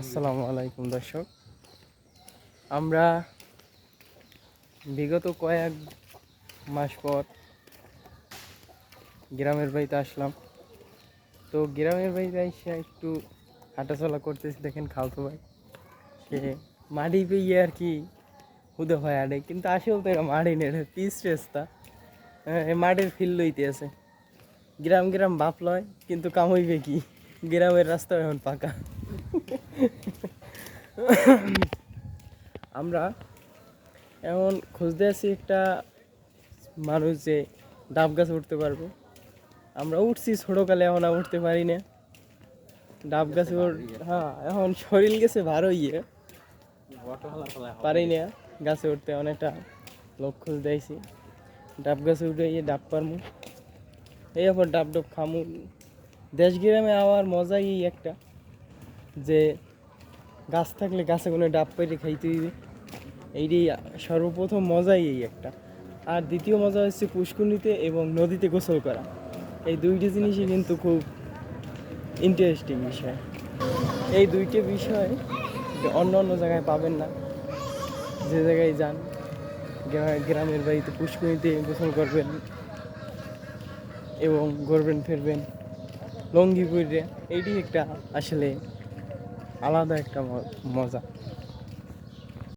আসসালামু আলাইকুম, দর্শক। আমরা বিগত কয়েক মাস পর গ্রামের বাড়িতে আসলাম। তো গ্রামের বাড়িতে এসে একটু হাঁটাচলা করতেছি, দেখেন খালতো ভাই। সে মাটি পেয়ে আর কি হুদে হয় আড়ে কিন্তু আসেও তো এটা মাটি নেই পিস রেস্তা মাটির ফিল্ড লইতে আছে। গ্রাম গ্রাম বাপ লয় কিন্তু কামইবে কি? গ্রামের রাস্তা এখন পাকা। আমরা এখন খুঁজতে আছি একটা মানুষ যে ডাব গাছ উঠতে পারব। আমরা উঠছি, ছোটোকালে এখন আর উঠতে পারি না। ডাব গাছে হ্যাঁ এখন শরীর গেছে ভালো ইয়ে পারি না গাছে উঠতে, অনেকটা লোক খুঁজতে আইছি। ডাব গাছে উঠে ইয়ে ডাব পারমু। এই আবার ডাব ডাব খামু। দেশ গ্রামে আওয়ার মজাই এই একটা, যে গাছ থাকলে গাছে কোনো ডাব পেরে খাইতে হইবে। এইটাই সর্বপ্রথম মজাই এই একটা। আর দ্বিতীয় মজা হচ্ছে পুষ্কুনিতে এবং নদীতে গোসল করা। এই দুইটি জিনিসই কিন্তু খুব ইন্টারেস্টিং বিষয়। এই দুইটি বিষয় অন্য অন্য জায়গায় পাবেন না। যে জায়গায় যান গ্রামের বাড়িতে পুষ্কুনিতে গোসল করবেন এবং ঘুরবেন, ফিরবেন। লঙ্গি পরে এইটি একটা আসলে আলাদা একটা মজা।